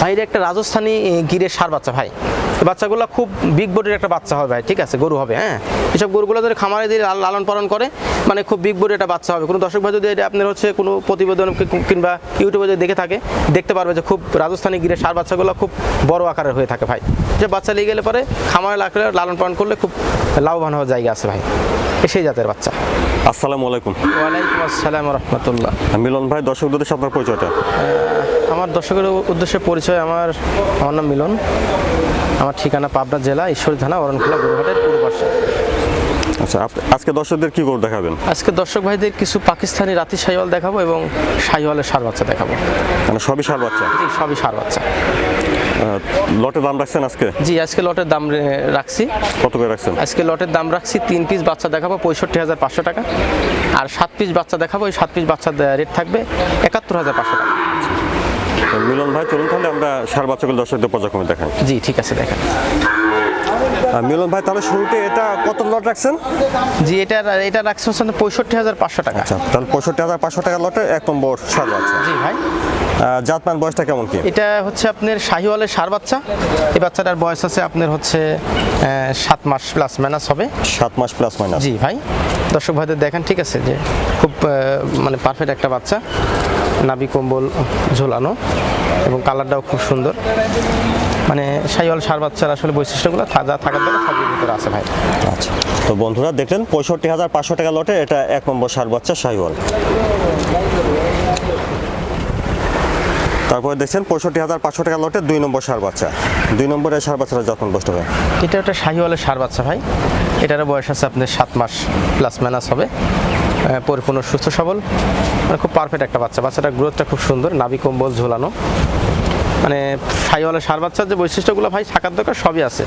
ভাই একটা রাজস্থানী গিরে গিরের সার বাচ্চা ভাই। বাচ্চাগুলো খুব বিগ বডির একটা বাচ্চা হবে ভাই ঠিক আছে? গরু হবে হ্যাঁ? এসব গরুগুলো যদি খামারে দিয়ে লাল- লালন পালন করে মানে খুব বিগ বডির একটা বাচ্চা হবে। কোনো দর্শক ভাই যদি এটা আপনার হচ্ছে কোনো প্রতিবেদন কিংবা ইউটিউবে যদি দেখে থাকে দেখতে পারবে যে খুব রাজস্থানী গিরে সার বাচ্চাগুলো খুব বড় আকারের হয়ে থাকে ভাই। যে বাচ্চা নিয়ে গেলে পরে খামারে লাগলে লালন পালন করলে খুব লাভবান হওয়ার জায়গা আছে ভাই। সেই জাতের বাচ্চা। আসসালামু আলাইকুম। ওয়ালাইকুম আসসালাম রহমতুল্লাহ। মিলন ভাই দর্শকদের সাথে আপনার পরিচয়টা? আমার দর্শকের উদ্দেশ্যে পরিচয় আমার আমার নাম মিলন। আমার ঠিকানা পাবনা জেলা ঈশ্বরী থানা অরণখোলা গুরুহাটের পূর্ব পাশে। আচ্ছা আজকে দর্শকদের কি গরু দেখাবেন? আজকে দর্শক ভাইদের কিছু পাকিস্তানি রাতি সাইওয়াল দেখাবো এবং সাইওয়ালের সার বাচ্চা দেখাবো। মানে সবই সার বাচ্চা? জি সবই সার বাচ্চা। লটের দাম রাখছেন আজকে? জি আজকে লটের দাম রাখছি। কত করে রাখছেন? আজকে লটের দাম রাখছি তিন পিস বাচ্চা দেখাবো পঁয়ষট্টি হাজার পাঁচশো টাকা। আর সাত পিস বাচ্চা দেখাবো ওই সাত পিস বাচ্চার রেট থাকবে একাত্তর হাজার পাঁচশো টাকা। তো মিলন ভাই চলুন তাহলে আমরা সার বাচ্চাগুলো দর্শকদের পর্যায়ক্রমে দেখাই। জি ঠিক আছে দেখেন। মিলন ভাই তাহলে শুরুতে এটা কত লট রাখছেন? জি এটা এটা রাখছি হচ্ছে পঁয়ষট্টি হাজার পাঁচশো টাকা। আচ্ছা তাহলে পঁয়ষট্টি হাজার পাঁচশো টাকা লটে এক নম্বর সার বাচ্চা। জি ভাই। জাতমান বয়সটা কেমন কি? এটা হচ্ছে আপনার শাহিওয়ালের সার বাচ্চা। এই বাচ্চাটার বয়স আছে আপনার হচ্ছে সাত মাস প্লাস মাইনাস হবে। সাত মাস প্লাস মাইনাস জি ভাই। দর্শক ভাইদের দেখেন ঠিক আছে যে খুব মানে পারফেক্ট একটা বাচ্চা। নাবি কম্বল ঝোলানো এবং কালারটাও খুব সুন্দর। মানে শাহিওয়াল সার বাচ্চার আসলে বৈশিষ্ট্যগুলো যা থাকার দরকার সবই ভিতরে আছে ভাই। আচ্ছা। তো বন্ধুরা দেখলেন পঁয়ষট্টি হাজার পাঁচশো টাকা লটে এটা এক নম্বর সার বাচ্চা শাহিওয়াল তারপরে দেখছেন পঁয়ষট্টি হাজার পাঁচশো টাকা লটে দুই নম্বর সার বাচ্চা। দুই নম্বরের সার বাচ্চাটা যত্ন বসতে হবে এটা একটা শাহিওয়ালের সার বাচ্চা ভাই। এটারও বয়স আছে আপনার সাত মাস প্লাস ম্যানাস হবে। পরিপূর্ণ সুস্থ সবল। মানে খুব পারফেক্ট একটা বাচ্চা। বাচ্চাটার গ্রোথটা খুব সুন্দর নাবি কম্বল ঝোলানো। মানে শাহিওয়ালের সার বাচ্চার যে বৈশিষ্ট্যগুলো ভাই থাকার দরকার সবই আছে।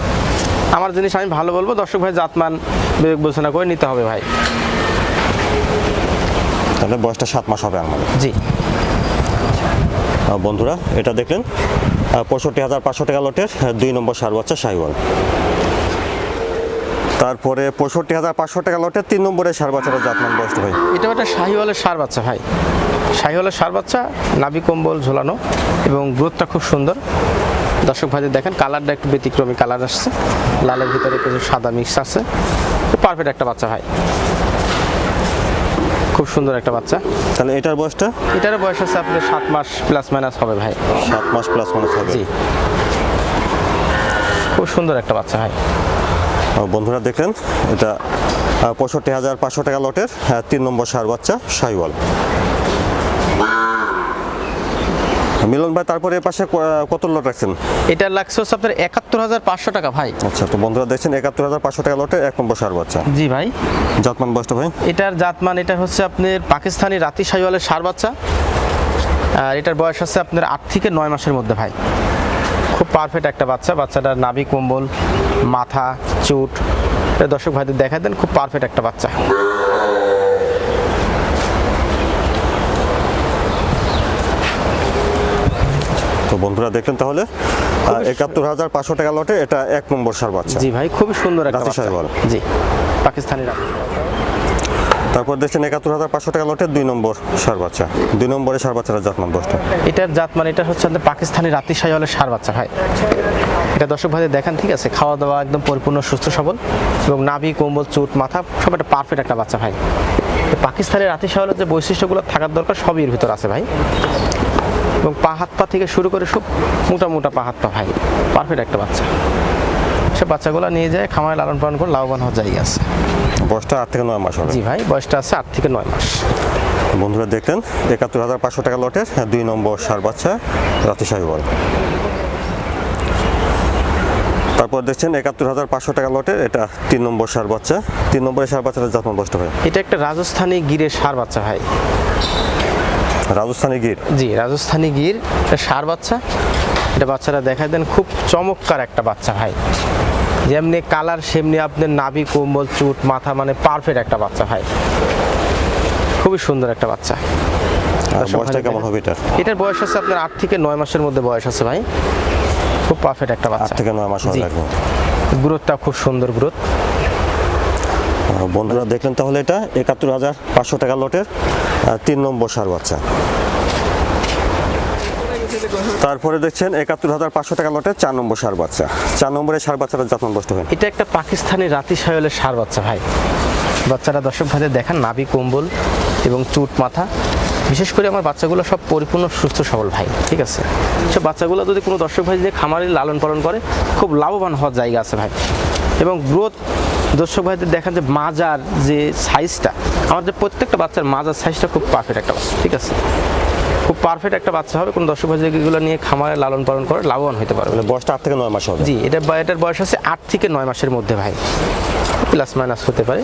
আমার জিনিস আমি ভালো বলব দর্শক ভাই জাতমান বিবেক বিবেচনা করে নিতে হবে ভাই। তাহলে বয়সটা সাত মাস হবে আমাদের জি। বন্ধুরা এটা দেখলেন পঁয়ষট্টি হাজার পাঁচশো টাকা লটের দুই নম্বর সার বাচ্চা শাহিওয়াল। তারপরে পঁয়ষট্টি হাজার পাঁচশো টাকা লটের তিন নম্বরের সার বাচ্চাটা জাতমান বয়সটা হয় এটা একটা শাহিওয়ালের সার বাচ্চা ভাই। শাহিওয়ালের সার বাচ্চা নাবি কম্বল ঝোলানো এবং গ্রোথটা খুব সুন্দর। দর্শক ভাইদের দেখেন কালারটা একটু ব্যতিক্রমী কালার আসছে। লালের ভিতরে কিছু সাদা মিক্স আছে। পারফেক্ট একটা বাচ্চা ভাই। খুব সুন্দর একটা বাচ্চা। তাহলে এটার বয়সটা? এটার বয়স আছে আপনার সাত মাস প্লাস মাইনাস হবে ভাই। সাত মাস প্লাস মাইনাস হবে। জি। খুব সুন্দর একটা বাচ্চা ভাই। বন্ধুরা দেখলেন এটা পঁয়ষট্টি হাজার পাঁচশো টাকা লটের আহ, তিন নম্বর সার বাচ্চা শাহিওয়াল। মিলন ভাই তারপরে এর পাশে কত লট রাখছেন? এটার লাগছে হচ্ছে আপনার একাত্তর হাজার পাঁচশো টাকা ভাই। আচ্ছা তো বন্ধুরা দেখছেন একাত্তর হাজার পাঁচশো টাকা লটে এক নম্বর সার বাচ্চা। জি ভাই। জাতমান বয়সটা ভাই? এটার জাতমান এটা হচ্ছে আপনার পাকিস্তানি রাতি শাহিওয়ালের সার বাচ্চা। আর এটার বয়স হচ্ছে আপনার আট থেকে নয় মাসের মধ্যে ভাই। খুব পারফেক্ট একটা বাচ্চা বাচ্চাটার নাভি কম্বল মাথা চুট। দর্শক ভাইদের দেখা দেন খুব পারফেক্ট একটা বাচ্চা। তো বন্ধুরা দেখলেন তাহলে একাত্তর হাজার পাঁচশো টাকা লটে এটা এক নম্বর সার বাচ্চা। জি ভাই খুব সুন্দর একটা জি পাকিস্তানি রাতি তারপর দেখছেন একাত্তর হাজার পাঁচশো টাকা লটে দুই নম্বর সার বাচ্চা। দুই নম্বরে সার বাচ্চাটা জাতমান বয়সটা এটার জাতমান, এটা হচ্ছে আপনার পাকিস্তানি রাতি শাহিওয়ালের সার বাচ্চা, ভাই। এটা দর্শক ভাইদের দেখেন, ঠিক আছে? খাওয়া দাওয়া একদম পরিপূর্ণ, সুস্থ, সবল এবং নাভি কোম্বল চুট, মাথা, সব একটা পারফেক্ট একটা বাচ্চা, ভাই। পাকিস্তানের রাতি শাহিওয়ালের যে বৈশিষ্ট্যগুলো থাকার দরকার, সবই এর ভিতর আছে, ভাই। এবং পা, হাত পা থেকে শুরু করে সব মোটা মোটা পা, হাত পা, ভাই। পারফেক্ট একটা বাচ্চা। সে বাচ্চাগুলো নিয়ে যায় খামারে লালন পালন করে লাভবান হওয়ার জায়গা আছে। বয়সটা আট থেকে নয় মাস হবে। জি ভাই বয়সটা আছে আট থেকে নয় মাস। বন্ধুরা দেখলেন একাত্তর হাজার পাঁচশো টাকা লটের দুই নম্বর সার বাচ্চা রাতি শাহিওয়াল তারপর দেখছেন একাত্তর হাজার পাঁচশো টাকা লটের এটা তিন নম্বর সার বাচ্চা। তিন নম্বরের সার বাচ্চাটা জাতমান বয়সটা ভাই এটা একটা রাজস্থানি গিরের সার বাচ্চা ভাই। রাজস্থানী গির? জি রাজস্থানি গির সার বাচ্চা। এটা বাচ্চারা দেখা দেন খুব চমৎকার একটা বাচ্চা ভাই। যেমনি কালার সেমনি আপনার নাভি কম্বল চুট মাথা মানে পারফেক্ট একটা বাচ্চা ভাই। খুবই সুন্দর একটা বাচ্চা। বয়সটা কেমন দেখেন। হবে এটা এটার বয়স আছে আপনার আট থেকে নয় মাসের মধ্যে বয়স আছে ভাই। খুব পারফেক্ট একটা আট বাচ্চা। থেকে নয় মাস। একদম। গ্রোথটা খুব সুন্দর গ্রোথ। বন্ধুরা দেখলেন তাহলে এটা একাত্তর হাজার পাঁচশো টাকা লটের তিন নম্বর সার বাচ্চা। তারপরে দেখছেন একাত্তর হাজার পাঁচশো টাকা লটে চার নম্বর সার বাচ্চা। চার নম্বরে সার বাচ্চাটা যত্ন নষ্ট হয়। এটা একটা পাকিস্তানি রাতি সায়লের সার বাচ্চা ভাই। বাচ্চারা দর্শক ভাইদের দেখান, নাভি, কম্বল এবং চুট মাথা। বিশেষ করে আমার বাচ্চাগুলো সব পরিপূর্ণ, সুস্থ, সবল ভাই, ঠিক আছে? সব বাচ্চাগুলো যদি কোনো দর্শক ভাই যে খামারে লালন পালন করে, খুব লাভবান হওয়ার জায়গা আছে ভাই। এবং গ্রোথ, দর্শক ভাইদের দেখান যে মাজার যে সাইজটা আমাদের প্রত্যেকটা বাচ্চার মাজার সাইজটা খুব পারফেক্ট একটা ঠিক আছে? খুব পারফেক্ট একটা বাচ্চা হবে। কোনো দর্শক ভাই এগুলো নিয়ে খামারে লালন পালন করে লাভবান হতে পারবে। মানে বয়সটা আট থেকে নয় মাস হবে। জি এটা এটার বয়স আছে আট থেকে নয় মাসের মধ্যে ভাই। প্লাস মাইনাস হতে পারে।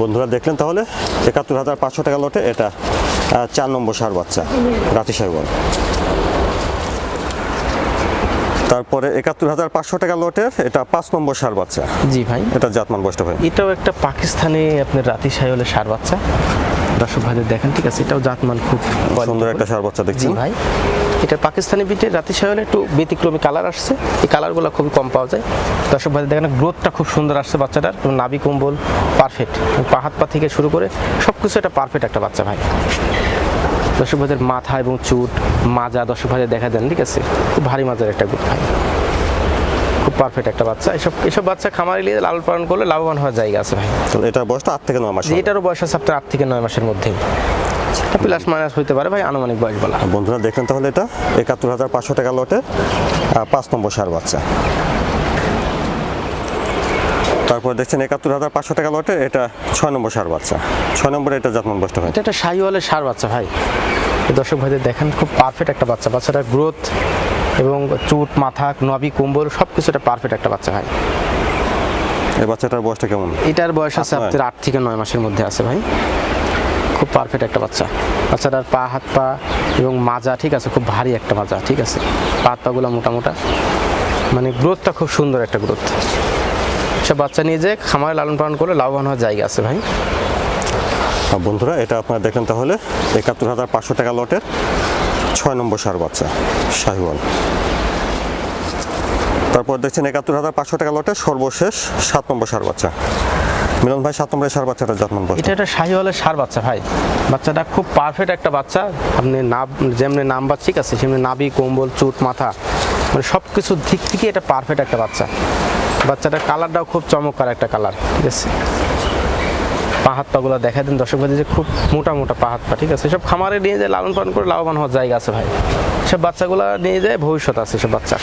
বন্ধুরা দেখলেন তাহলে একাত্তর হাজার পাঁচশো টাকা লটে এটা চার নম্বর সার বাচ্চা রাতি সাইবল তারপরে একাত্তর হাজার পাঁচশো টাকা লটের এটা পাঁচ নম্বর সার বাচ্চা। জি ভাই। এটা জাতমান বয়সটা ভাই। এটাও একটা পাকিস্তানি আপনার রাতি সাইলের সার বাচ্চা। দর্শক ভাইদের দেখেন ঠিক আছে? এটাও জাতমান খুব সুন্দর একটা সার বাচ্চা জি দেখছেন ভাই। এটা পাকিস্তানি বিটের রাতি সাইলে একটু ব্যতিক্রমী কালার আসছে। এই কালারগুলো খুবই কম পাওয়া যায়। দর্শক ভাইদের দেখেন গ্রোথটা খুব সুন্দর আসছে বাচ্চাটার। নাভি কম্বল পারফেক্ট হাত পা থেকে শুরু করে সব কিছু একটা পারফেক্ট একটা বাচ্চা ভাই। দর্শক ভাইদের মাথা এবং চুট মাজা দর্শক ভাইদের দেখা দেন ঠিক আছে? খুব ভারী মাজার একটা গ্রুপ ভাই। পারফেক্ট একটা বাচ্চা। এসব এসব বাচ্চা খামারে নিয়ে লালন পালন করলে লাভবান হওয়ার জায়গা আছে ভাই। এটার বয়সটা আট থেকে নয় মাস। এটারও বয়স আছে আপনার আট থেকে নয় মাসের মধ্যেই। প্লাস মাইনাস হইতে পারে ভাই আনুমানিক বয়স বলা। বন্ধুরা দেখলেন তাহলে এটা। একাত্তর হাজার পাঁচশো টাকা লটে পাঁচ নম্বর সার বাচ্চা। তারপর দেখছেন একাত্তর হাজার পাঁচশো টাকা লটে এটা ছয় নম্বর সার বাচ্চা। ছয় নম্বরে এটা জাতমান বয়সটা হয়। এটা একটা শাহিওয়ালের সার বাচ্চা ভাই। দর্শক ভাইদের দেখেন খুব পারফেক্ট একটা বাচ্চা। বাচ্চাটার গ্রোথ এবং চুট মাথা নবি কম্বল সব কিছু একটা পারফেক্ট একটা বাচ্চা হয় এই বাচ্চাটার বয়সটা কেমন? এটার বয়স আছে আপনার আট থেকে নয় মাসের মধ্যে আছে ভাই। খুব পারফেক্ট একটা বাচ্চা। বাচ্চাটার পা হাত পা এবং মাজা ঠিক আছে খুব ভারী একটা মাজা ঠিক আছে। পা হাত পাগুলো মোটা মোটা। মানে গ্রোথটা খুব সুন্দর একটা গ্রোথ সব বাচ্চা নিয়ে যে খামারে লালন পালন করলে লাভবান হওয়ার জায়গা আছে ভাই। বন্ধুরা এটা আপনারা দেখেন তাহলে একাত্তর হাজার পাঁচশো টাকা লটের ছয় নম্বর সার বাচ্চা শাহিওয়াল। তারপর দেখছেন একাত্তর হাজার পাঁচশো টাকা লটের সর্বশেষ সাত নম্বর সার বাচ্চা। মিলন ভাই, সাত নম্বরের সার বাচ্চাটা যত্ন বয়স এটা একটা শাহিওয়ালের সার বাচ্চা ভাই। বাচ্চাটা খুব পারফেক্ট একটা বাচ্চা। আপনি নাম যেমনি নাম্বার ঠিক আছে, সেমনি নাভি, কম্বল, চুট, মাথা মানে সব কিছুর দিক থেকে এটা পারফেক্ট একটা বাচ্চা। বাচ্চাটার কালারটাও খুব চমৎকার একটা কালার, ঠিক আছে? পা হাত পাগুলো দেখা দিন দর্শক ভাই, যে খুব মোটা মোটা পা হাত পা, ঠিক আছে? সব খামারে নিয়ে যায়, লালন পালন করে লাভবান হওয়ার জায়গা আছে ভাই। সব বাচ্চাগুলো নিয়ে যায়, ভবিষ্যৎ আছে সব বাচ্চা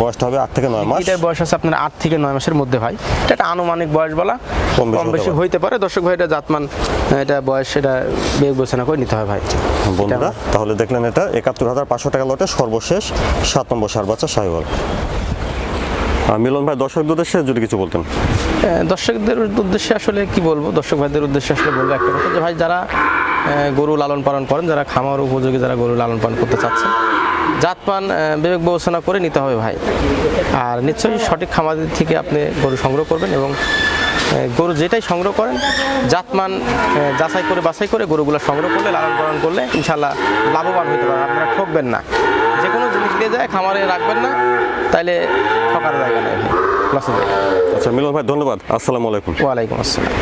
বয়সটা হবে আট থেকে নয় মাস। এটার বয়স আছে আপনার আট থেকে নয় মাসের মধ্যে ভাই। এটা একটা আনুমানিক বয়স বলা। কম বেশি। হইতে পারে। দর্শক ভাই এটা জাতমান এটা বয়স এটা বিবেচনা করে নিতে হয় ভাই। বন্ধুরা তাহলে দেখলেন এটা একাত্তর হাজার পাঁচশো টাকা লটে সর্বশেষ সাত নম্বর সার বাচ্চা আর মিলন ভাই দর্শকদের উদ্দেশ্যে যদি কিছু বলতেন। আহ, দর্শকদের উদ্দেশ্যে আসলে কি বলব? দর্শক ভাইদের উদ্দেশ্যে আসলে বলব একটা কথা যে ভাই যারা গরু লালন পালন করেন যারা খামার উপযোগী যারা গরু লালন পালন করতে চাচ্ছেন জাতমান আহ, বিবেক বিবেচনা করে নিতে হবে ভাই। আর নিশ্চয়ই সঠিক খামার থেকে আপনি গরু সংগ্রহ করবেন এবং গরু যেটাই সংগ্রহ করেন জাতমান যাচাই করে বাছাই করে গরুগুলো সংগ্রহ করলে লালন পালন করলে ইনশাল্লাহ লাভবান হতে পারেন আপনারা ঠকবেন না। যে কোনো জিনিস নিয়ে যায় খামারে রাখবেন না তাইলে ঠকার জায়গা নেই আচ্ছা মিলন ভাই ধন্যবাদ। আসসালামু আলাইকুম। ওয়ালাইকুম আসসালাম।